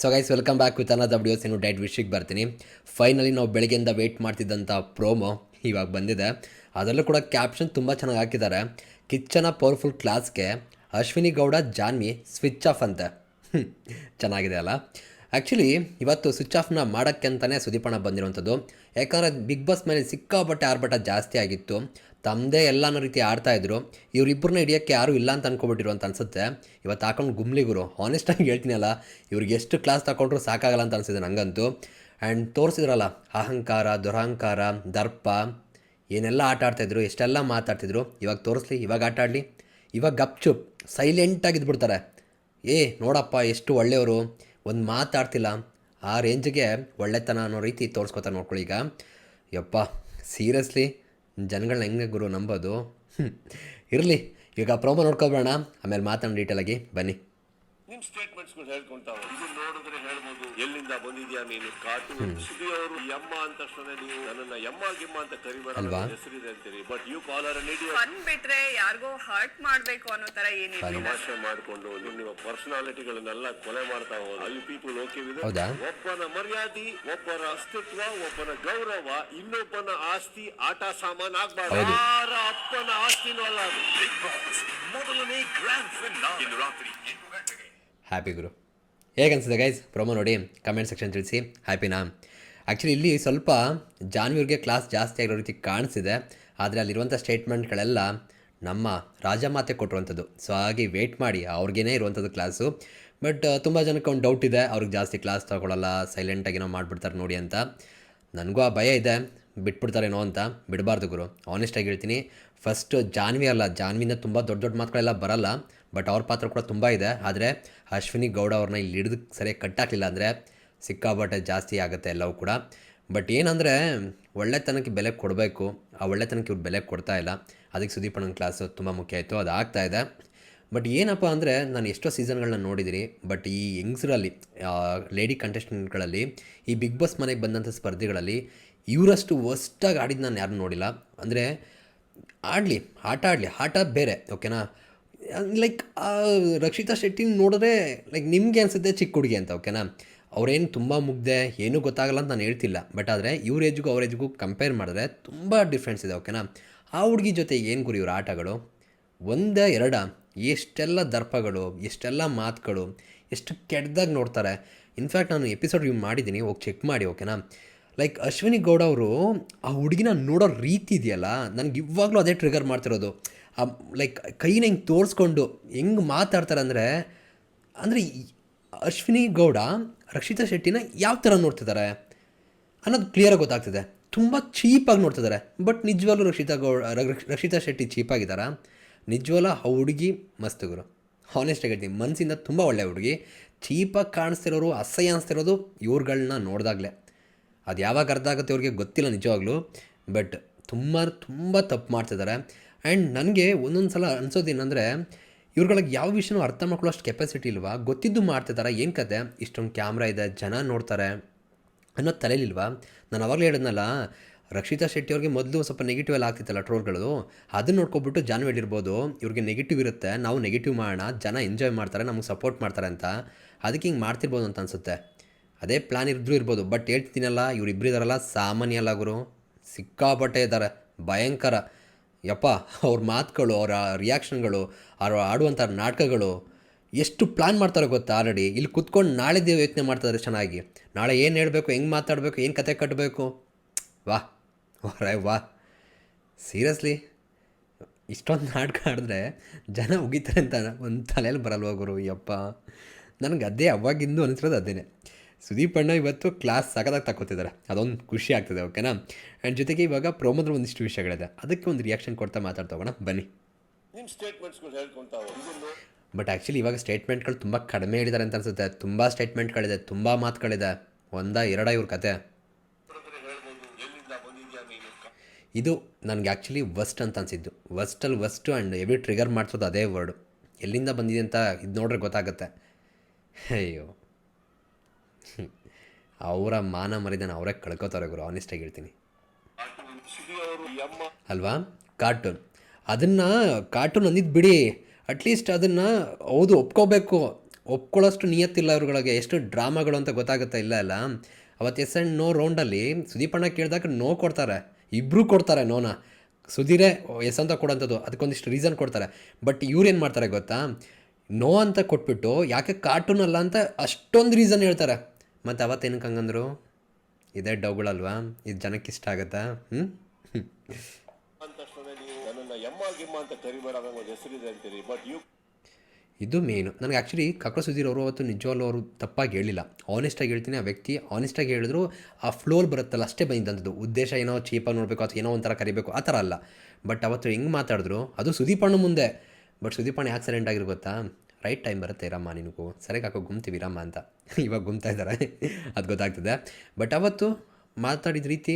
So guys welcome back with another videos ಇನ್ನು diet ವಿಷಯಕ್ಕೆ ಬರ್ತೀನಿ. ಫೈನಲಿ ನಾವು ಬೆಳಗ್ಗೆಯಿಂದ ವೆಯ್ಟ್ ಮಾಡ್ತಿದ್ದಂಥ ಪ್ರೋಮೋ ಇವಾಗ ಬಂದಿದೆ. ಅದರಲ್ಲೂ ಕೂಡ ಕ್ಯಾಪ್ಷನ್ ತುಂಬ ಚೆನ್ನಾಗಿ ಹಾಕಿದ್ದಾರೆ. ಕಿಚ್ಚನ ಪವರ್ಫುಲ್ ಕ್ಲಾಸ್ಗೆ ಅಶ್ವಿನಿ ಗೌಡ ಜಾನ್ವಿ ಸ್ವಿಚ್ ಆಫ್ ಅಂತೆ. ಚೆನ್ನಾಗಿದೆ ಅಲ್ಲ? ಆ್ಯಕ್ಚುಲಿ ಇವತ್ತು ಸ್ವಿಚ್ ಆಫ್ನ ಮಾಡೋಕ್ಕೆ ಅಂತಲೇ ಸುದೀಪಣ್ಣ ಬಂದಿರುವಂಥದ್ದು. ಯಾಕಂದರೆ ಬಿಗ್ ಬಾಸ್ ಮೇಲೆ ಸಿಕ್ಕಾಪಟ್ಟೆ ಆರ್ಭಟ ಜಾಸ್ತಿ ಆಗಿತ್ತು. ತಮ್ಮದೇ ಎಲ್ಲನೋ ರೀತಿ ಆಡ್ತಾಯಿದ್ರು ಇವರಿಬ್ಬರನ್ನ ಹಿಡಿಯೋಕ್ಕೆ ಯಾರೂ ಇಲ್ಲ ಅಂತ ಅನ್ಕೊಬಿಟ್ಟಿರು ಅಂತ ಅನ್ಸುತ್ತೆ. ಇವತ್ತು ಹಾಕೊಂಡು ಗುಮ್ಲಿಗುರು ಹಾನೆಸ್ಟಾಗಿ ಹೇಳ್ತೀನಲ್ಲ ಇವ್ರಿಗೆ ಎಷ್ಟು ಕ್ಲಾಸ್ ತಗೊಂಡ್ರು ಸಾಕಾಗಲ್ಲ ಅಂತ ಅನಿಸಿದೆ ನನಗಂತೂ ಆ್ಯಂಡ್ ತೋರಿಸಿದ್ರಲ್ಲ, ಅಹಂಕಾರ, ದುರಹಂಕಾರ, ದರ್ಪ, ಏನೆಲ್ಲ ಆಟ ಆಡ್ತಾಯಿದ್ರು ಎಷ್ಟೆಲ್ಲ ಮಾತಾಡ್ತಿದ್ರು ಇವಾಗ ತೋರಿಸ್ಲಿ, ಇವಾಗ ಆಟ ಆಡಲಿ. ಇವಾಗ ಗಪ್ಚುಪ್ ಸೈಲೆಂಟಾಗಿ ಇದ್ಬಿಡ್ತಾರೆ. ಏ, ನೋಡಪ್ಪ, ಎಷ್ಟು ಒಳ್ಳೆಯವರು. ಒಂದು ಮಾತಾಡ್ತಿಲ್ಲ ಆ ರೇಂಜ್ಗೆ ಒಳ್ಳೆತನ ಅನ್ನೋ ರೀತಿ ತೋರಿಸ್ಕೊತಾರೆ ನೋಡ್ಕೊಳ್ಳಿ ಈಗ. ಯಪ್ಪ ಸೀರಿಯಸ್ಲಿ ಜನಗಳನ್ನ ಹೆಂಗೆ ಗುರು ನಂಬೋದು? ಇರಲಿ, ಈಗ ಪ್ರೋಮೋ ನೋಡ್ಕೊಬೇಡ ಆಮೇಲೆ ಮಾತಾಡೋಣ ಡೀಟೇಲಾಗಿ ಬನ್ನಿ. ನಿನ್ ಸ್ಟೇಟ್ಮೆಂಟ್ಸ್ಗಳು ಹೇಳ್ಕೊಂತಾವ. ಇದು ನೋಡಿದ್ರೆ ಹೇಳ್ಬೋದು. ಎಲ್ಲಿಂದ ಬಂದಿದ್ಯಾ ನೀನು? ಕಾಟು ಸುದಿ ಅವರು ಯಮ್ಮ ಅಂತ ತಕ್ಷಣ ನೀವು ನನ್ನನ್ನ ಯಮ್ಮ ಗಿಮ್ಮ ಅಂತ ಕರಿಬಾರ? ನನ್ನ ಹೆಸರಿದೆ ಅಂತೀರಿ. ಬಟ್ ಯು ಕಾಲರ್ ಬಂದ್ಬಿಟ್ರೆ ಫನ್ ಬಿಟ್ರೆ ಯಾರಿಗೋ ಹರ್ಟ್ ಮಾಡ್ಬೇಕು ಅನ್ನೋ ತರ ಏನಿಲ್ಲ. ತಮಾಷೆ ಮಾಡ್ಕೊಂಡು ನೀವು ನಿಮ್ಮ ಪರ್ಸನಾಲಿಟಿಗಳನ್ನೆಲ್ಲ ಕೊಲೆ ಮಾಡ್ತಾ ಹೋದ ಅಲ್ಲಿ ಪೀಪಲ್ ಓಕೆ ವಿತ್? ಒಬ್ಬನ ಮರ್ಯಾದೆ ಒಬ್ಬರ ಅಸ್ತಿತ್ವ ಒಬ್ಬನ ಗೌರವ ಇನ್ನೊಬ್ಬನ ಆಸ್ತಿ ಆಟ ಸಾಮಾನ್ ಆಗ್ಬಾರ್ದು. ಯಾರ ಅಪ್ಪನ ಆಸ್ತಿನೂ ಅಲ್ಲ ಅದು. ಮೊದಲನೇ ಗ್ರ್ಯಾಂಡ್ ಫಿನಾಲ್ ಇಂದು ರಾತ್ರಿ ಹ್ಯಾಪಿ ಗುರು ಹೇಗೆ ಅನಿಸಿದೆ ಗೈಸ್ ಪ್ರೊಮೋ ನೋಡಿ ಕಮೆಂಟ್ ಸೆಕ್ಷನ್ ತಿಳಿಸಿ. ಹ್ಯಾಪಿನಾ ಆ್ಯಕ್ಚುಲಿ ಇಲ್ಲಿ ಸ್ವಲ್ಪ ಜಾನ್ವಿಯವ್ರಿಗೆ ಕ್ಲಾಸ್ ಜಾಸ್ತಿ ಆಗಿರೋ ರೀತಿ ಕಾಣಿಸಿದೆ. ಆದರೆ ಅಲ್ಲಿರುವಂಥ ಸ್ಟೇಟ್ಮೆಂಟ್ಗಳೆಲ್ಲ ನಮ್ಮ ರಾಜಮಾತೆ ಕೊಟ್ಟಿರುವಂಥದ್ದು. ಸೊ ಹಾಗೆ ವೆಯ್ಟ್ ಮಾಡಿ, ಅವ್ರಿಗೇನೇ ಇರುವಂಥದ್ದು ಕ್ಲಾಸು ಬಟ್ ತುಂಬ ಜನಕ್ಕೆ ಒಂದು ಡೌಟ್ ಇದೆ. ಅವ್ರಿಗೆ ಜಾಸ್ತಿ ಕ್ಲಾಸ್ ತಗೊಳ್ಳಲ್ಲ ಸೈಲೆಂಟಾಗಿ ಏನೋ ಮಾಡಿಬಿಡ್ತಾರೆ ನೋಡಿ ಅಂತ. ನನಗೂ ಆ ಭಯ ಇದೆ. ಬಿಟ್ಬಿಡ್ತಾರೇನೋ ಅಂತ. ಬಿಡಬಾರ್ದು ಗುರು. ಆನೆಸ್ಟಾಗಿ ಹೇಳ್ತೀನಿ. ಫಸ್ಟ್ ಜಾನ್ವಿ ಅಲ್ಲ ಜಾನ್ವಿಯಿಂದ ತುಂಬ ದೊಡ್ಡ ದೊಡ್ಡ ಮಾತುಗಳೆಲ್ಲ ಬರಲ್ಲ. ಬಟ್ ಅವ್ರ ಪಾತ್ರ ಕೂಡ ತುಂಬ ಇದೆ. ಆದರೆ ಅಶ್ವಿನಿ ಗೌಡ ಅವ್ರನ್ನ ಇಲ್ಲಿ ಹಿಡಿದು ಸರಿಯಾಗಿ ಕಟ್ಟಾಕಲಿಲ್ಲ ಅಂದರೆ ಸಿಕ್ಕಾಬಟ್ಟೆ ಜಾಸ್ತಿ ಆಗುತ್ತೆ ಎಲ್ಲವೂ ಕೂಡ. ಬಟ್ ಏನಂದರೆ ಒಳ್ಳೆತನಕ್ಕೆ ಬೆಲೆ ಕೊಡಬೇಕು. ಆ ಒಳ್ಳೆತನಕ್ಕೆ ಇವ್ರು ಬೆಲೆ ಕೊಡ್ತಾ ಇಲ್ಲ. ಅದಕ್ಕೆ ಸುದೀಪಣ್ಣನ ಕ್ಲಾಸು ತುಂಬ ಮುಖ್ಯ ಆಯಿತು. ಅದು ಆಗ್ತಾ ಇದೆ. ಬಟ್ ಏನಪ್ಪ ಅಂದರೆ ನಾನು ಎಷ್ಟೋ ಸೀಸನ್ಗಳನ್ನ ನೋಡಿದ್ದೀನಿ. ಬಟ್ ಈ ಯಂಗ್ಸ್ರಲ್ಲಿ ಲೇಡಿ ಕಂಟೆಸ್ಟೆಂಟ್ಗಳಲ್ಲಿ ಈ ಬಿಗ್ ಬಾಸ್ ಮನೆಗೆ ಬಂದಂಥ ಸ್ಪರ್ಧೆಗಳಲ್ಲಿ ಇವರಷ್ಟು ವರ್ಸ್ಟಾಗಿ ಆಡಿದ್ದು ನಾನು ಯಾರು ನೋಡಿಲ್ಲ. ಅಂದರೆ ಆಡಲಿ, ಆಟ ಆಡಲಿ, ಆಟ ಬೇರೆ ಓಕೆನಾ ಲೈಕ್ ರಕ್ಷಿತಾ ಶೆಟ್ಟಿ ನೋಡಿದ್ರೆ ಲೈಕ್ ನಿಮಗೆ ಅನಿಸುತ್ತೆ ಚಿಕ್ಕ ಹುಡುಗಿ ಅಂತ ಓಕೆನಾ ಅವ್ರೇನು ತುಂಬ ಮುಗ್ದೆ, ಏನೂ ಗೊತ್ತಾಗಲ್ಲ ಅಂತ ನಾನು ಹೇಳ್ತಿಲ್ಲ. ಬಟ್ ಆದರೆ ಇವ್ರ ಏಜ್ಗೂ ಅವ್ರ ಏಜ್ಗೂ ಕಂಪೇರ್ ಮಾಡಿದ್ರೆ ತುಂಬ ಡಿಫ್ರೆನ್ಸ್ ಇದೆ ಓಕೆನಾ ಆ ಹುಡುಗಿ ಜೊತೆ ಏನು ಗುರಿ ಇವ್ರ ಆಟಗಳು? ಒಂದ, ಎರಡ, ಎಷ್ಟೆಲ್ಲ ದರ್ಪಗಳು, ಎಷ್ಟೆಲ್ಲ ಮಾತುಗಳು, ಎಷ್ಟು ಕೆಟ್ಟದಾಗಿ ನೋಡ್ತಾರೆ. ಇನ್ಫ್ಯಾಕ್ಟ್ ನಾನು ಎಪಿಸೋಡ್ ರಿವ್ಯೂ ಮಾಡಿದ್ದೀನಿ ಹೋಗಿ ಚೆಕ್ ಮಾಡಿ ಓಕೆನಾ ಲೈಕ್ ಅಶ್ವಿನಿ ಗೌಡ ಅವರು ಆ ಹುಡುಗಿನ ನೋಡೋ ರೀತಿ ಇದೆಯಲ್ಲ, ನನಗೆ ಇವಾಗಲೂ ಅದೇ ಟ್ರಿಗರ್ ಮಾಡ್ತಿರೋದು. ಲೈಕ್ ಕೈನ ಹಿಂಗೆ ತೋರಿಸ್ಕೊಂಡು ಹೆಂಗೆ ಮಾತಾಡ್ತಾರೆ ಅಂದರೆ ಅಂದರೆ ಅಶ್ವಿನಿ ಗೌಡ, ರಕ್ಷಿತಾ ಶೆಟ್ಟಿನ ಯಾವ ಥರ ನೋಡ್ತಿದ್ದಾರೆ ಅನ್ನೋದು ಕ್ಲಿಯರಾಗಿ ಗೊತ್ತಾಗ್ತಿದೆ. ತುಂಬ ಚೀಪಾಗಿ ನೋಡ್ತಿದ್ದಾರೆ ಬಟ್ ನಿಜವಾಗ್ಲೂ ರಕ್ಷಿತಾ ಗೌಡ ರಕ್ಷಿತಾ ಶೆಟ್ಟಿ ಚೀಪಾಗಿದ್ದಾರೆ ನಿಜವಲ್ಲ ಆ ಹುಡುಗಿ ಮಸ್ತಗರು ಗುರು. ಹಾನೆಸ್ಟಾಗಿ ಹೇಳ್ತೀನಿ ಮನಸ್ಸಿಂದ ತುಂಬ ಒಳ್ಳೆಯ ಹುಡುಗಿ. ಚೀಪಾಗಿ ಕಾಣಿಸ್ತಿರೋರು, ಅಸಹ್ಯ ಅನಿಸ್ತಿರೋದು ಇವ್ರುಗಳನ್ನ ನೋಡಿದಾಗಲೇ. ಅದು ಯಾವಾಗ ಅರ್ಥ ಆಗುತ್ತೆ ಅವ್ರಿಗೆ ಗೊತ್ತಿಲ್ಲ ನಿಜವಾಗ್ಲೂ. ಬಟ್ ತುಂಬ ತುಂಬ ತಪ್ಪು ಮಾಡ್ತಿದ್ದಾರೆ ಆ್ಯಂಡ್ ನನಗೆ ಒಂದೊಂದು ಸಲ ಅನ್ಸೋದೇನೆಂದರೆ ಇವ್ರುಗಳಿಗೆ ಯಾವ ವಿಷಯನೂ ಅರ್ಥ ಮಾಡ್ಕೊಳ್ಳೋ ಅಷ್ಟು ಕೆಪಾಸಿಟಿ ಇಲ್ವಾ? ಗೊತ್ತಿದ್ದು ಮಾಡ್ತಿದ್ದಾರೆ ಏನು ಕತೆ? ಇಷ್ಟೊಂದು ಕ್ಯಾಮ್ರಾ ಇದೆ, ಜನ ನೋಡ್ತಾರೆ ಅನ್ನೋದು ತಲೆಲಿಲ್ವಾ? ನಾನು ಅವಾಗಲೇ ಹೇಳಿದ್ನಲ್ಲ, ರಕ್ಷಿತಾ ಶೆಟ್ಟಿ ಅವ್ರಿಗೆ ಮೊದಲು ಸ್ವಲ್ಪ ನೆಗೆಟಿವ್ ಎಲ್ಲ ಆಗ್ತಿತ್ತಲ್ಲ ಟ್ರೋಲ್ಗಳು ಅದನ್ನ ನೋಡ್ಕೊಬಿಟ್ಟು ಜಾನ್ ಹೇಳಿರ್ಬೋದು ಇವ್ರಿಗೆ ನೆಗೆಟಿವ್ ಇರುತ್ತೆ, ನಾವು ನೆಗೆಟಿವ್ ಮಾಡೋಣ, ಜನ ಎಂಜಾಯ್ ಮಾಡ್ತಾರೆ, ನಮಗೆ ಸಪೋರ್ಟ್ ಮಾಡ್ತಾರೆ ಅಂತ. ಅದಕ್ಕೆ ಹಿಂಗೆ ಮಾಡ್ತಿರ್ಬೋದು ಅಂತ ಅನಿಸುತ್ತೆ. ಅದೇ ಪ್ಲ್ಯಾನ್ ಇದ್ರೂ ಇರ್ಬೋದು ಬಟ್ ಹೇಳ್ತಿದ್ದೀನಲ್ಲ ಇವ್ರು ಇದ್ದಾರಲ್ಲ ಸಾಮಾನ್ಯ ಗುರು. ಸಿಕ್ಕಾಪಟ್ಟೆ ಇದ್ದಾರೆ ಭಯಂಕರ. ಯಪ್ಪ, ಅವ್ರ ಮಾತುಗಳು, ಅವರ ರಿಯಾಕ್ಷನ್ಗಳು ಅವ್ರು ಆಡುವಂಥ ನಾಟಕಗಳು ಎಷ್ಟು ಪ್ಲ್ಯಾನ್ ಮಾಡ್ತಾರೆ ಗೊತ್ತಾ ಆಲ್ರೆಡಿ? ಇಲ್ಲಿ ಕುತ್ಕೊಂಡು ನಾಳೆ ದೇವ್ ಯೋಚನೆ ಮಾಡ್ತಾರೆ ಚೆನ್ನಾಗಿ. ನಾಳೆ ಏನು ಹೇಳಬೇಕು, ಹೆಂಗೆ ಮಾತಾಡಬೇಕು, ಏನು ಕತೆ ಕಟ್ಟಬೇಕು ವಾ ರೈ ವಾ. ಸೀರಿಯಸ್ಲಿ ಇಷ್ಟೊಂದು ನಾಟಕ ಆಡಿದ್ರೆ ಜನ ಉಗಿತಾರೆ ಅಂತ ಒಂದು ತಲೆಯಲ್ಲಿ ಬರಲ್ವಾ ಗುರು, ಯಪ್ಪ. ನನಗೆ ಅದೇ ಅವಾಗಿಂದು ಅನಿಸಿರೋದು ಅದೇನೆ. ಸುದೀಪ್ ಅಣ್ಣ ಇವತ್ತು ಕ್ಲಾಸ್ ಸಖತ್ತಾಗಿ ತಗೋತಿದ್ದಾರೆ ಅದೊಂದು ಖುಷಿ ಆಗ್ತದೆ ಓಕೆನಾ ಆ್ಯಂಡ್ ಜೊತೆಗೆ ಇವಾಗ ಪ್ರೋಮೋದ್ರ ಒಂದಿಷ್ಟು ವಿಷಯಗಳಿದೆ. ಅದಕ್ಕೆ ಒಂದು ರಿಯಾಕ್ಷನ್ ಕೊಡ್ತಾ ಮಾತಾಡ್ತಾ ಬನ್ನಿ. ನಿನ್ ಸ್ಟೇಟ್ಮೆಂಟ್ಸ್ಗಳು ಹೇಳ್ಕೊಂತಾವ ಬಟ್ ಆ್ಯಕ್ಚುಲಿ ಇವಾಗ ಸ್ಟೇಟ್ಮೆಂಟ್ಗಳು ತುಂಬ ಕಡಿಮೆ ಹೇಳಿದ್ದಾರೆ ಅಂತ ಅನಿಸುತ್ತೆ. ತುಂಬ ಸ್ಟೇಟ್ಮೆಂಟ್ಗಳಿದೆ ತುಂಬ ಮಾತುಗಳಿದೆ. ಒಂದ ಎರಡ ಇವ್ರ ಕತೆ. ಇದು ನನಗೆ ಆ್ಯಕ್ಚುಲಿ ವಸ್ಟ್ ಅಂತ ಅನಿಸಿದ್ದು. ವಸ್ಟಲ್ಲಿ ವಸ್ಟು ಆ್ಯಂಡ್ ಎವಿ ಟ್ರಿಗರ್ ಮಾಡಿಸೋದು ಅದೇ ವರ್ಡು ಎಲ್ಲಿಂದ ಬಂದಿದೆ ಅಂತ ಇದು ನೋಡ್ರೆ ಗೊತ್ತಾಗುತ್ತೆ. ಅಯ್ಯೋ. ಅವರ ಮಾನ ಮರಿದಾನ ಅವರೇ ಕಳ್ಕೊತಾರೆ ಗುರು ಆನೆಸ್ಟಾಗಿ ಹೇಳ್ತೀನಿ. ಅಲ್ವಾ? ಕಾರ್ಟೂನ್ ಅದನ್ನು ಕಾರ್ಟೂನ್ ಅಂದಿದ್ದು ಬಿಡಿ. ಅಟ್ಲೀಸ್ಟ್ ಅದನ್ನು ಹೌದು, ಒಪ್ಕೋಬೇಕು. ಒಪ್ಕೊಳ್ಳೋಷ್ಟು ನಿಯತ್ತಿಲ್ಲ ಅವ್ರುಗಳಿಗೆ. ಎಷ್ಟು ಡ್ರಾಮಾಗಳು ಅಂತ ಗೊತ್ತಾಗುತ್ತಾ ಇಲ್ಲ ಅಲ್ಲ? ಅವತ್ತು ಎಸ್ ಆ್ಯಂಡ್ ನೋ ರೌಂಡಲ್ಲಿ ಸುದೀಪಣ್ಣ ಕೇಳಿದಾಗ ನೋ ಕೊಡ್ತಾರೆ. ಇಬ್ಬರೂ ಕೊಡ್ತಾರೆ ನೋನ. ಸುಧೀರೇ ಎಸ್ ಅಂತ ಕೊಡೋಂಥದ್ದು. ಅದಕ್ಕೊಂದಿಷ್ಟು ರೀಸನ್ ಕೊಡ್ತಾರೆ. ಬಟ್ ಇವ್ರು ಏನು ಮಾಡ್ತಾರೆ ಗೊತ್ತಾ? ನೋ ಅಂತ ಕೊಟ್ಬಿಟ್ಟು ಯಾಕೆ ಕಾರ್ಟೂನ್ ಅಲ್ಲ ಅಂತ ಅಷ್ಟೊಂದು ರೀಸನ್ ಹೇಳ್ತಾರೆ. ಮತ್ತು ಅವತ್ತೇನಕ್ಕೆ ಹಂಗಂದ್ರು? ಇದೇ ಡೌಗಳಲ್ವಾ ಇದು ಜನಕ್ಕೆ ಇಷ್ಟ ಆಗುತ್ತಾ? ಹ್ಞೂ ಇದು ಮೇನು ನನಗೆ ಆ್ಯಕ್ಚುಲಿ ಕಕ್ಕಳ ಸುಧೀರ್ ಅವರು ಅವತ್ತು ನಿಜವಾಗ್ಲೂ ಅವರು ತಪ್ಪಾಗಿ ಹೇಳಿಲ್ಲ. ಆನೆಸ್ಟಾಗಿ ಹೇಳ್ತೀನಿ ಆ ವ್ಯಕ್ತಿ ಆನೆಸ್ಟಾಗಿ ಹೇಳಿದ್ರು ಆ ಫ್ಲೋಲ್ ಬರುತ್ತಲ್ಲ ಅಷ್ಟೇ ಬಂದಿದ್ದಂಥದ್ದು ಉದ್ದೇಶ ಏನೋ ಚೀಪಾಗಿ ನೋಡಬೇಕು ಅಥವಾ ಏನೋ ಒಂಥರ ಕರಿಬೇಕು ಆ ಥರ ಅಲ್ಲ. ಬಟ್ ಅವತ್ತು ಹೆಂಗೆ ಮಾತಾಡಿದ್ರು ಅದು ಸುದೀಪಣ್ಣ ಮುಂದೆ. ಬಟ್ ಸುದೀಪಣ್ಣ ಯಾಕೆ ಸೈಲೆಂಟ್ ಆಗಿರೋ ಗೊತ್ತಾ? ರೈಟ್ ಟೈಮ್ ಬರುತ್ತೆ ಇರಮ್ಮ ನಿನಗೂ. ಸರಿಯಾಗಿ ಹಾಕೋ ಗುಮ್ತೀವಿ ಇರಮ್ಮ ಅಂತ. ಇವಾಗ ಗುಮ್ತಾ ಇದ್ದಾರೆ ಅದು ಗೊತ್ತಾಗ್ತದೆ. ಬಟ್ ಅವತ್ತು ಮಾತಾಡಿದ ರೀತಿ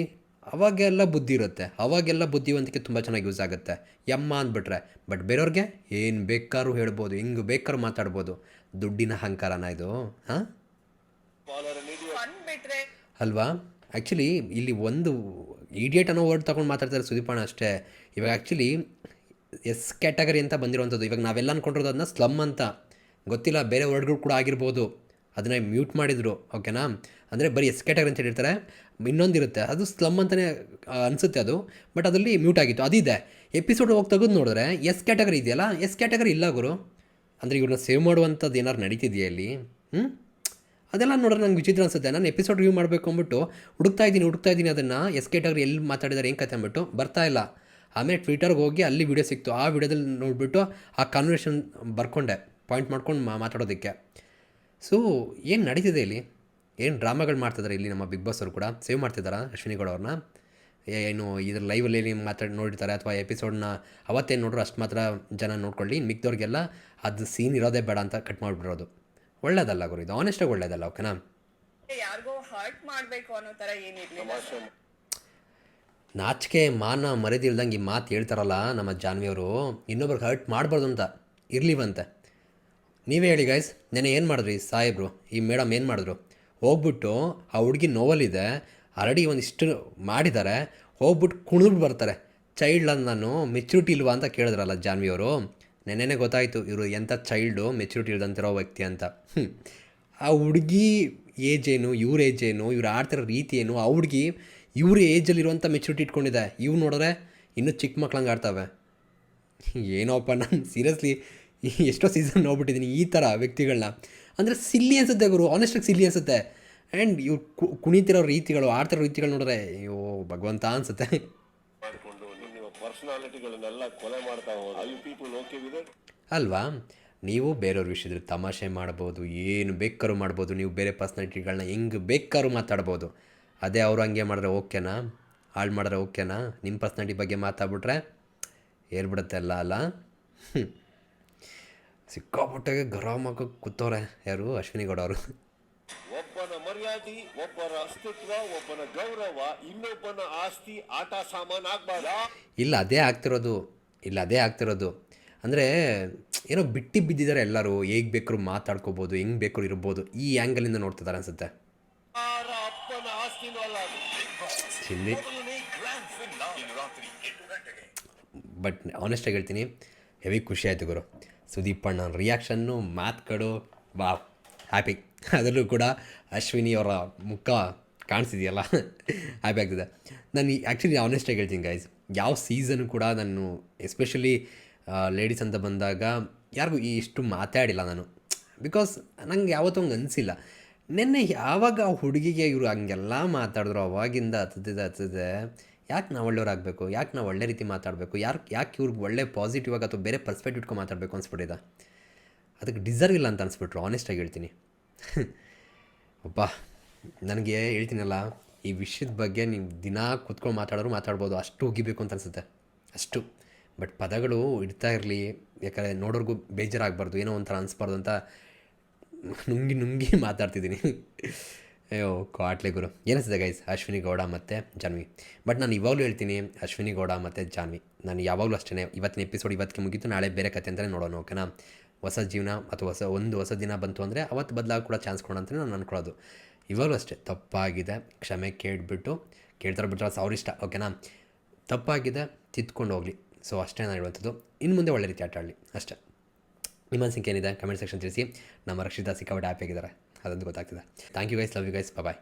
ಅವಾಗೆಲ್ಲ ಬುದ್ಧಿ ಇರುತ್ತೆ. ಅವಾಗೆಲ್ಲ ಬುದ್ಧಿವಂತಿಕೆ ತುಂಬ ಚೆನ್ನಾಗಿ ಯೂಸ್ ಆಗುತ್ತೆ. ಯಮ್ಮ ಅಂದ್ಬಿಟ್ರೆ. ಬಟ್ ಬೇರೆಯವ್ರಿಗೆ ಏನು ಬೇಕಾದ್ರೂ ಹೇಳ್ಬೋದು. ಹೆಂಗೆ ಬೇಕಾದ್ರೂ ಮಾತಾಡ್ಬೋದು. ದುಡ್ಡಿನ ಅಹಂಕಾರನ ಇದು. ಹಾಂ? ಅಲ್ವಾ? ಆ್ಯಕ್ಚುಲಿ ಇಲ್ಲಿ ಒಂದು ಇಡಿಯೇಟ್ ಅನ್ನೋ ವರ್ಡ್ ತೊಗೊಂಡು ಮಾತಾಡ್ತಾರೆ ಸುದೀಪಣ್ಣ ಅಷ್ಟೇ. ಇವಾಗ ಆ್ಯಕ್ಚುಲಿ ಎಸ್ ಕ್ಯಾಟಗರಿ ಅಂತ ಬಂದಿರುವಂಥದ್ದು. ಇವಾಗ ನಾವೆಲ್ಲ ಅಂದ್ಕೊಂಡಿರೋದು ಅದನ್ನ ಸ್ಲಮ್ ಅಂತ. ಗೊತ್ತಿಲ್ಲ, ಬೇರೆ ವರ್ಡ್ಗಳು ಕೂಡ ಆಗಿರ್ಬೋದು. ಅದನ್ನ ಮ್ಯೂಟ್ ಮಾಡಿದರು, ಓಕೆನಾ? ಅಂದರೆ ಬರೀ ಎಸ್ ಕ್ಯಾಟಗರಿ ಅಂತ ಹೇಳಿರ್ತಾರೆ. ಇನ್ನೊಂದಿರುತ್ತೆ. ಅದು ಸ್ಲಮ್ ಅಂತಲೇ ಅನಿಸುತ್ತೆ ಅದು. ಬಟ್ ಅದರಲ್ಲಿ ಮ್ಯೂಟ್ ಆಗಿತ್ತು. ಅದಿದೆ. ಎಪಿಸೋಡ್ ಹೋಗಿ ತೆಗೆದು ನೋಡಿದ್ರೆ ಎಸ್ ಕ್ಯಾಟಗರಿ ಇದೆಯಲ್ಲ? ಎಸ್ ಕ್ಯಾಟಗರಿ ಇಲ್ಲ ಗುರು. ಅಂದರೆ ಇವ್ರನ್ನ ಸೇವ್ ಮಾಡುವಂಥದ್ದು ಏನಾರು ನಡೀತಿದೆಯಾ ಇಲ್ಲಿ? ಹ್ಞೂ ಅದೆಲ್ಲ ನೋಡಿದ್ರೆ ನಂಗೆ ವಿಚಿತ್ರ ಅನಿಸುತ್ತೆ. ನಾನು ಎಪಿಸೋಡ್ ರಿವ್ಯೂ ಮಾಡಬೇಕು ಅಂದ್ಬಿಟ್ಟು ಹುಡುಕ್ತಾ ಇದ್ದೀನಿ ಹುಡುಕ್ತಾ ಇದ್ದೀನಿ ಅದನ್ನು. ಎಸ್ ಕ್ಯಾಟಗರಿ ಎಲ್ಲಿ ಮಾತಾಡಿದ್ದಾರೆ ಏನು ಕತೆ ಅಂದ್ಬಿಟ್ಟು ಬರ್ತಾ ಇಲ್ಲ. ಆಮೇಲೆ ಟ್ವಿಟರ್ಗೆ ಹೋಗಿ ಅಲ್ಲಿ ವಿಡಿಯೋ ಸಿಕ್ತು. ಆ ವಿಡಿಯೋದಲ್ಲಿ ನೋಡಿಬಿಟ್ಟು ಆ ಕಾನ್ವರ್ಸೇಷನ್ ಬರ್ಕೊಂಡೆ. ಪಾಯಿಂಟ್ ಮಾಡ್ಕೊಂಡು ಮಾ ಮಾತಾಡೋದಕ್ಕೆ. ಸೊ ಏನು ನಡೀತಿದೆ ಇಲ್ಲಿ? ಏನು ಡ್ರಾಮಾಗಳು ಮಾಡ್ತಿದ್ದಾರೆ ಇಲ್ಲಿ ನಮ್ಮ ಬಿಗ್ ಬಾಸ್ ಅವರು ಕೂಡ? ಸೇವ್ ಮಾಡ್ತಿದ್ದಾರೆ ಅಶ್ವಿನಿ ಗೌಡ ಅವ್ರನ್ನ? ಏನು ಇದ್ರ ಲೈವಲ್ಲಿ ಏನು ಮಾತಾಡಿ ನೋಡಿರ್ತಾರೆ ಅಥವಾ ಎಪಿಸೋಡ್ನ ಅವತ್ತೇನು ನೋಡ್ರು ಅಷ್ಟು ಮಾತ್ರ ಜನ ನೋಡ್ಕೊಳ್ಳಿ. ಮಿಕ್ದವ್ರಿಗೆಲ್ಲ ಅದು ಸೀನ್ ಇರೋದೇ ಬೇಡ ಅಂತ ಕಟ್ ಮಾಡಿಬಿಡೋದು. ಒಳ್ಳೇದಲ್ಲ ಗುರು ಇದು. ಆನೆಸ್ಟಾಗಿ ಒಳ್ಳೇದಲ್ಲ ಓಕೆನಾ ಯಾರಿಗೋ ಹರ್ಟ್ ಮಾಡಬೇಕು ಅನ್ನೋ ಥರ ಏನಿರಲಿಲ್ಲ ನಾಚಿಕೆ, ಮಾನ ಮರೆದಿಲ್ದಂಗೆ ಈ ಮಾತು ಹೇಳ್ತಾರಲ್ಲ ನಮ್ಮ ಜಾನ್ವಿಯವರು ಇನ್ನೊಬ್ರಿಗೆ ಹರ್ಟ್ ಮಾಡಬಾರ್ದು ಅಂತ ಇರಲಿವಂತೆ ನೀವೇ ಹೇಳಿ ಗೈಸ್ ನೆನೆ ಏನು ಮಾಡಿದ್ರಿ ಸಾಹೇಬ್ರು? ಈ ಮೇಡಮ್ ಏನು ಮಾಡಿದ್ರು? ಹೋಗ್ಬಿಟ್ಟು ಆ ಹುಡುಗಿ ನೋವಲ್ಲಿದೆ ಆಲ್ರೆಡಿ ಒಂದಿಷ್ಟು ಮಾಡಿದ್ದಾರೆ, ಹೋಗ್ಬಿಟ್ಟು ಕುಣಿದ್ಬಿಟ್ಟು ಬರ್ತಾರೆ. ಚೈಲ್ಡ್ ನಾನು ಮೆಚುರಿಟಿ ಇಲ್ವಾ ಅಂತ ಕೇಳಿದ್ರಲ್ಲ ಜಾನ್ವಿಯವರು ನೆನೆನೆ ಗೊತ್ತಾಯಿತು, ಇವರು ಎಂಥ ಚೈಲ್ಡು ಮೆಚುರಿಟಿ ಇಲ್ದಂತಿರೋ ವ್ಯಕ್ತಿ ಅಂತ. ಆ ಹುಡುಗಿ ಏಜ್ ಏನು, ಇವ್ರ ಏಜ್ ಏನು, ಇವ್ರು ಆಡ್ತಿರೋ ರೀತಿ ಏನು, ಆ ಹುಡುಗಿ ಇವ್ರ ಏಜಲ್ಲಿರುವಂಥ ಮೆಚುರಿಟಿ ಇಟ್ಕೊಂಡಿದೆ. ಇವ್ರು ನೋಡಿದ್ರೆ ಇನ್ನೂ ಚಿಕ್ಕ ಮಕ್ಳಂಗೆ ಆಡ್ತವೆ. ಏನೋಪ್ಪ ನಾನು ಸೀರಿಯಸ್ಲಿ ಎಷ್ಟೋ ಸೀಸನ್ ನೋಡ್ಬಿಟ್ಟಿದ್ದೀನಿ ಈ ಥರ ವ್ಯಕ್ತಿಗಳನ್ನ ಅಂದರೆ ಸಿಲ್ಲಿ ಅನ್ಸುತ್ತೆ ಗುರು ಆನೆಸ್ಟಾಗಿ ಸಿಲ್ಲಿ ಅನ್ಸುತ್ತೆ. ಆ್ಯಂಡ್ ಇವ್ರು ಕುಣಿತಿರೋ ರೀತಿಗಳು ಆಡ್ತಿರೋ ರೀತಿಗಳು ನೋಡಿದ್ರೆ ಅಯ್ಯೋ ಭಗವಂತ ಅನ್ಸುತ್ತೆ. ಅಲ್ವಾ? ನೀವು ಬೇರೆಯವ್ರ ವಿಷಯದಲ್ಲಿ ತಮಾಷೆ ಮಾಡ್ಬೋದು ಏನು ಬೇಕಾದ್ರೂ ಮಾಡ್ಬೋದು ನೀವು ಬೇರೆ ಪರ್ಸ್ನಾಲಿಟಿಗಳನ್ನ ಹೆಂಗೆ ಬೇಕಾದ್ರೂ ಮಾತಾಡ್ಬೋದು. ಅದೇ ಅವರು ಹಂಗೆ ಮಾಡಿದ್ರೆ ಓಕೆನಾ? ಹಾಳು ಮಾಡಿದ್ರೆ ಓಕೆನಾ? ನಿಮ್ಮ ಪರ್ಸ್ನಾಲಿಟಿ ಬಗ್ಗೆ ಮಾತಾಡ್ಬಿಟ್ರೆ ಏರ್ಬಿಡುತ್ತೆ ಅಲ್ಲ ಅಲ್ಲ? ಹ್ಮ್. ಸಿಕ್ಕಾಪಟ್ಟೆ ಗರಾಮಾಗ ಕೂತವ್ರೆ ಯಾರು? ಅಶ್ವಿನಿ ಗೌಡ ಅವರು. ಒಬ್ಬನ ಮರ್ಯಾದೆ ಒಬ್ಬರ ಅಸ್ತಿತ್ವ ಒಬ್ಬನ ಗೌರವ ಇನ್ನೊಬ್ಬನ ಆಸ್ತಿ ಆಟ ಸಾಮಾನು ಆಗ್ಬಾರ್ದ. ಇಲ್ಲ ಅದೇ ಆಗ್ತಿರೋದು. ಇಲ್ಲ ಅದೇ ಆಗ್ತಿರೋದು. ಅಂದರೆ ಏನೋ ಬಿಟ್ಟು ಬಿದ್ದಿದ್ದಾರೆ ಎಲ್ಲರೂ. ಹೇಗೆ ಬೇಕಾದ್ರೂ ಮಾತಾಡ್ಕೋಬೋದು ಹೆಂಗೆ ಬೇಕಾದ್ರೂ ಇರ್ಬೋದು. ಈ ಆ್ಯಂಗಲಿಂದ ನೋಡ್ತಿದ್ದಾರೆ ಅನ್ಸುತ್ತೆ ಯಾರ ಅಪ್ಪನ ಆಸ್ತಿನೂ ಅಲ್ಲ ಅದು. ಚಿಲ್ಲಿ ಬಟ್ ಆನೆಸ್ಟಾಗಿ ಹೇಳ್ತೀನಿ ಹೆವಿ ಖುಷಿ ಆಯಿತು ಗುರು. ಸುದೀಪ್ ಅಣ್ಣ ರಿಯಾಕ್ಷನ್ನು ಮಾತುಗಳು ಬಾ ಹ್ಯಾಪಿ ಅದರಲ್ಲೂ ಕೂಡ ಅಶ್ವಿನಿ ಅವರ ಮುಖ ಕಾಣಿಸಿದೆಯಲ್ಲ ಹ್ಯಾಪಿ ಆಗ್ತದೆ. ನಾನು ಆ್ಯಕ್ಚುಲಿ ಆನೆಸ್ಟಾಗಿ ಹೇಳ್ತೀನಿ ಗೈಸ್ ಯಾವ ಸೀಸನ್ ಕೂಡ ನಾನು ಎಸ್ಪೆಷಲಿ ಲೇಡೀಸ್ ಅಂತ ಬಂದಾಗ ಯಾರಿಗೂ ಇಷ್ಟು ಮಾತಾಡಿಲ್ಲ ನಾನು. ಬಿಕಾಸ್ ನಂಗೆ ಯಾವತ್ತೂ ಹಂಗೆ ಅನಿಸಿಲ್ಲ. ನಿನ್ನೆ ಯಾವಾಗ ಆ ಹುಡುಗಿಗೆ ಇವರು ಹಂಗೆಲ್ಲ ಮಾತಾಡಿದ್ರು, ಅವಾಗಿಂದ ಹತ್ತದಿದೆ ಹತ್ತದೆ. ಯಾಕೆ ನಾವು ಒಳ್ಳೆಯವ್ರಾಗಬೇಕು ಯಾಕೆ ನಾವು ಒಳ್ಳೆ ರೀತಿ ಮಾತಾಡಬೇಕು? ಯಾರು, ಯಾಕೆ ಇವ್ರಿಗೆ ಒಳ್ಳೆ ಪಾಸಿಟಿವ್ ಆಗಿ ಅಥವಾ ಬೇರೆ ಪರ್ಸ್ಪೆಕ್ಟ್ ಇಟ್ಕೊಂಡು ಮಾತಾಡಬೇಕು ಅನ್ಸ್ಬಿಟ್ಟಿದೆ. ಅದಕ್ಕೆ ಡಿಸರ್ವ್ ಇಲ್ಲ ಅಂತ ಅನ್ಸ್ಬಿಟ್ರು. ಆನೆಸ್ಟಾಗಿ ಹೇಳ್ತೀನಿ. ಅಪ್ಪ ನನಗೆ ಹೇಳ್ತೀನಲ್ಲ, ಈ ವಿಷಯದ ಬಗ್ಗೆ ನೀವು ದಿನ ಕೂತ್ಕೊಂಡು ಮಾತಾಡೋರು ಮಾತಾಡ್ಬೋದು. ಅಷ್ಟು ಉಗಿಬೇಕು ಅಂತ ಅನಿಸುತ್ತೆ. ಅಷ್ಟು. ಬಟ್ ಪದಗಳು ಇಡ್ತಾ ಇರಲಿ. ಯಾಕಂದರೆ ನೋಡೋರ್ಗೂ ಬೇಜಾರಾಗಬಾರ್ದು. ಏನೋ ಒಂಥರ ಅನಿಸ್ಬಾರ್ದು ಅಂತ ನುಂಗಿ ನುಂಗಿ ಮಾತಾಡ್ತಿದ್ದೀನಿ. ಅಯ್ಯೋ, ಕಾಟ್ಲೆ ಗುರು. ಏನಿಸ್ತದೆ ಗೈಸ್ ಅಶ್ವಿನಿ ಗೌಡ ಮತ್ತು ಜಾನ್ವಿ. ಬಟ್ ನಾನು ಇವಾಗಲೂ ಹೇಳ್ತೀನಿ, ಅಶ್ವಿನಿ ಗೌಡ ಮತ್ತು ಜಾನ್ವಿ. ನಾನು ಯಾವಾಗಲೂ ಅಷ್ಟೇ ಇವತ್ತಿನ ಎಪಿಸೋಡ್ ಇವತ್ತಿಗೆ ಮುಗೀತು, ನಾಳೆ ಬೇರೆ ಕತೆ ಅಂತಲೇ ನೋಡೋಣ ಓಕೆನಾ ಹೊಸ ಜೀವನ ಅಥವಾ ಹೊಸ, ಒಂದು ಹೊಸ ದಿನ ಬಂತು ಅಂದರೆ ಅವತ್ತು ಬದಲಾಗ ಕೂಡ ಚಾನ್ಸ್ ಕೊಡೋಣ ಅಂತಲೇ ನಾನು ಅನ್ಕೊಳ್ಳೋದು. ಇವಾಗಲೂ ಅಷ್ಟೇ, ತಪ್ಪಾಗಿದೆ, ಕ್ಷಮೆ ಕೇಳಿಬಿಟ್ಟು, ಕೇಳ್ತಾರೆ ಬಿಟ್ಟರೆ ಅವ್ರ ಇಷ್ಟ ಓಕೆನಾ ತಪ್ಪಾಗಿದೆ, ತಿದ್ಕೊಂಡು ಹೋಗಲಿ. ಸೊ ಅಷ್ಟೇ ನಾನು ಹೇಳುವಂಥದ್ದು. ಇನ್ನು ಮುಂದೆ ಒಳ್ಳೆ ರೀತಿ ಆಟ ಆಡಲಿ ಅಷ್ಟೇ. ನಿಮ್ಮ ಅನಿಸಿಕೆ ಏನಿದೆ, ಕಮೆಂಟ್ ಸೆಕ್ಷನ್ ತಿಳಿಸಿ. ನಮ್ಮ ರಕ್ಷಿತಾ ಸಿಕ್ಕಾಪಟ್ಟೆ ಆ್ಯಪ್ ಆಗಿದ್ದಾರೆ. ಅದೊಂದು ಗೊತ್ತಾಗ್ತಿದೆ. Thank you guys love you guys bye